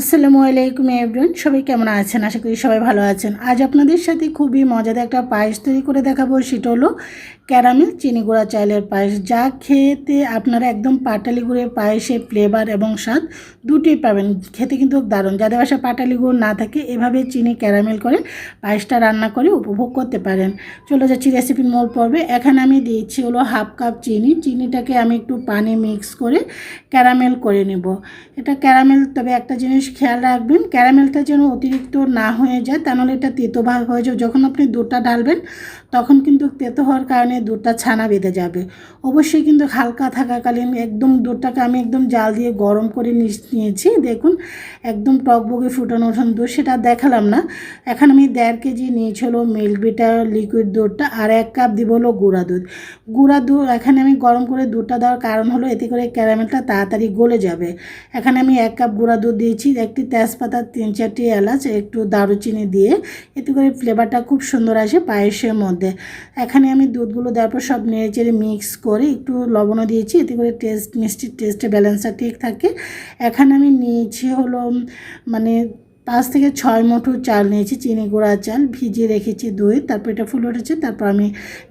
আসসালামু আলাইকুম এভরিওয়ান সবাই কেমন আছেন? আশা করি সবাই ভালো আছেন। আজ আপনাদের সাথে খুবই মজাদার একটা পায়েস তৈরি করে দেখাবো। সেটা হলো ক্যারামেল চিনি গুঁড়া চালের পায়েস। যা খেতে আপনারা একদম পাটালি গুঁড়ের পায়েসের ফ্লেভার এবং স্বাদ দুটোই পাবেন। খেতে কিন্তু দারুণ। যাদের বাসা পাটালি গুড় না থাকে, এভাবে চিনি ক্যারামেল করে পায়েসটা রান্না করে উপভোগ করতে পারেন। চলে যাচ্ছি রেসিপির মূল পর্বে। এখানে আমি দিয়েছি হলো হাফ কাপ চিনি। চিনিটাকে আমি একটু পানি মিক্স করে ক্যারামেল করে নেব। এটা ক্যারামেল, তবে একটা জিনিস খেয়াল রাখবেন, ক্যারামেলটা যেন অতিরিক্ত না হয়ে যায়, তা নাহলে এটা তেতো ভাগ হয়ে যাবে। যখন আপনি দুধটা ঢালবেন, তখন কিন্তু তেতো হওয়ার কারণে দুধটা ছানা বেঁধে যাবে। অবশ্যই কিন্তু হালকা থাকাকালীন একদম দুধটাকে আমি একদম জাল দিয়ে গরম করে নিয়েছি। দেখুন, একদম টকবগে ফুটানো ওঠানো দুধ, সেটা দেখালাম না। এখন আমি দেড় কেজি নিয়েছি হলো মিল্ক বিটার লিকুইড দুধটা আর এক কাপ দিব হলো গুঁড়া দুধ। গুঁড়া দুধ এখানে আমি গরম করে দুধটা দেওয়ার কারণ হলো, এতে করে ক্যারামেলটা তাড়াতাড়ি গলে যাবে। এখানে আমি এক কাপ গুঁড়া দুধ দিয়েছি। একটি তেজপাতা তিন চারটি এলাচ, একটু দারুচিনি দিয়ে এতে করে ফ্লেভারটা খুব সুন্দর আসে পায়েসের মধ্যে। এখানে আমি দুধগুলো দেওয়ার পর সব নেড়ে চেড়ে মিক্স করে একটু লবণও দিয়েছি, এতে করে টেস্ট মিষ্টির টেস্টে ব্যালেন্সটা ঠিক থাকে। এখানে আমি নিয়েছি হলো মানে পাঁচ থেকে ছয় মুঠো চাল নিয়েছি, চিনি গুঁড়া চাল, ভিজিয়ে রেখেছি দই, তারপর এটা ফুল উঠেছে, তারপর আমি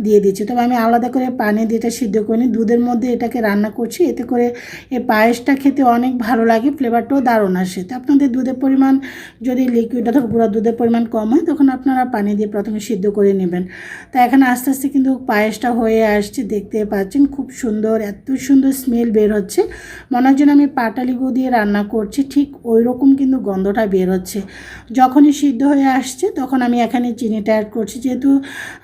দিয়ে দিচ্ছি। তবে আমি আলাদা করে পানি দিয়ে এটা সিদ্ধ করে নিই। দুধের মধ্যে এটাকে রান্না করছি, এতে করে এই পায়েসটা খেতে অনেক ভালো লাগে ফ্লেভারটাও দারুণ আসে। তো আপনাদের দুধের পরিমাণ যদি লিকুইড অথবা গুঁড়া দুধের পরিমাণ কম হয়, তখন আপনারা পানি দিয়ে প্রথমে সিদ্ধ করে নেবেন। তা এখানে আস্তে আস্তে কিন্তু পায়েসটা হয়ে আসছে, দেখতে পাচ্ছেন খুব সুন্দর, এত সুন্দর স্মেল বের হচ্ছে। মনে হয় যেন আমি পাটালি গু দিয়ে রান্না করছি, ঠিক ওই রকম কিন্তু গন্ধটা বের হচ্ছে। যখনই সিদ্ধ হয়ে আসছে, তখন আমি এখানে চিনিটা অ্যাড করছি। যেহেতু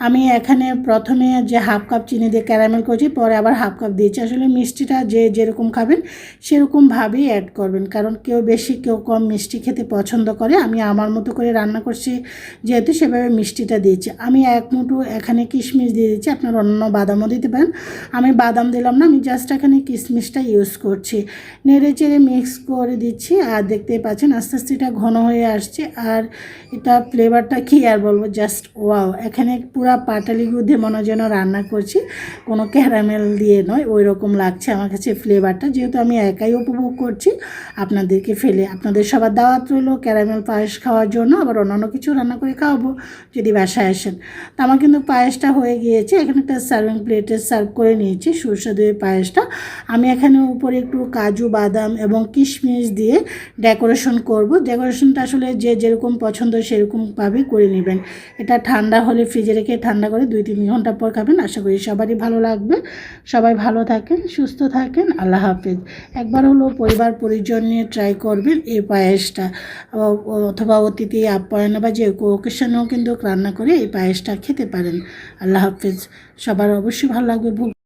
আমি এখানে প্রথমে যে হাফ কাপ চিনি দিয়ে ক্যারামেল করছি, পরে আবার হাফ কাপ দিয়েছি। আসলে মিষ্টিটা যে যেরকম খাবেন সেরকমভাবেই অ্যাড করবেন। কারণ কেউ বেশি, কেউ কম মিষ্টি খেতে পছন্দ করে। আমি আমার মতো করে রান্না করছি, যেহেতু সেভাবে মিষ্টিটা দিয়েছি। আমি এক মুঠো এখানে কিশমিশ দিয়ে দিচ্ছি আপনার অন্য বাদামও দিতে পারেন। আমি বাদাম দিলাম না, আমি জাস্ট এখানে কিশমিশটা ইউজ করছি। নেড়ে চেড়ে মিক্স করে দিচ্ছি, আর দেখতেই পাচ্ছেন আস্তে আস্তে এটা ঘন হয়ে আসছে। আর এটা ফ্লেভারটা কী আর বলব? জাস্ট ওয়াও এখানে পুরা পাটালি গুদে মনে হয় যেন রান্না করছি। কোনো ক্যারামেল দিয়ে নয় ওই রকম লাগছে আমার কাছে ফ্লেভারটা যেহেতু আমি একাই উপভোগ করছি, আপনাদেরকে ফেলে আপনাদের সবার দাওয়াত রইল ক্যারামেল পায়েস খাওয়ার জন্য। আবার অন্যান্য কিছু রান্না করে খাওয়াবো যদি বাসায় আসেন। তো আমার কিন্তু পায়েসটা হয়ে গিয়েছে। এখানে একটা সার্ভিং প্লেটে সার্ভ করে নিয়েছি, সুস্বাদু পায়েসটা। আমি এখানে উপরে একটু কাজু, বাদাম এবং কিশমিশ দিয়ে ডেকোরেশন করব। ডেকোরেশনটা আসলে যে যেরকম পছন্দ সেরকমভাবেই করে নেবেন। এটা ঠান্ডা হলে ফ্রিজে রেখে ঠান্ডা করে দুই তিন ঘণ্টা পর খাবেন। আশা করি সবারই ভালো লাগবে। সবাই ভালো থাকেন, সুস্থ থাকেন। আল্লাহ হাফেজ। একবার হলো পরিবার, পরিজন নিয়ে ট্রাই করবেন এই পায়েসটা। অথবা অতিথি, আপ্যায়নে বা যে ওকেশনেও কিন্তু রান্না করে এই পায়েসটা খেতে পারেন। আল্লাহ হাফেজ। সবার অবশ্যই ভালো লাগবে।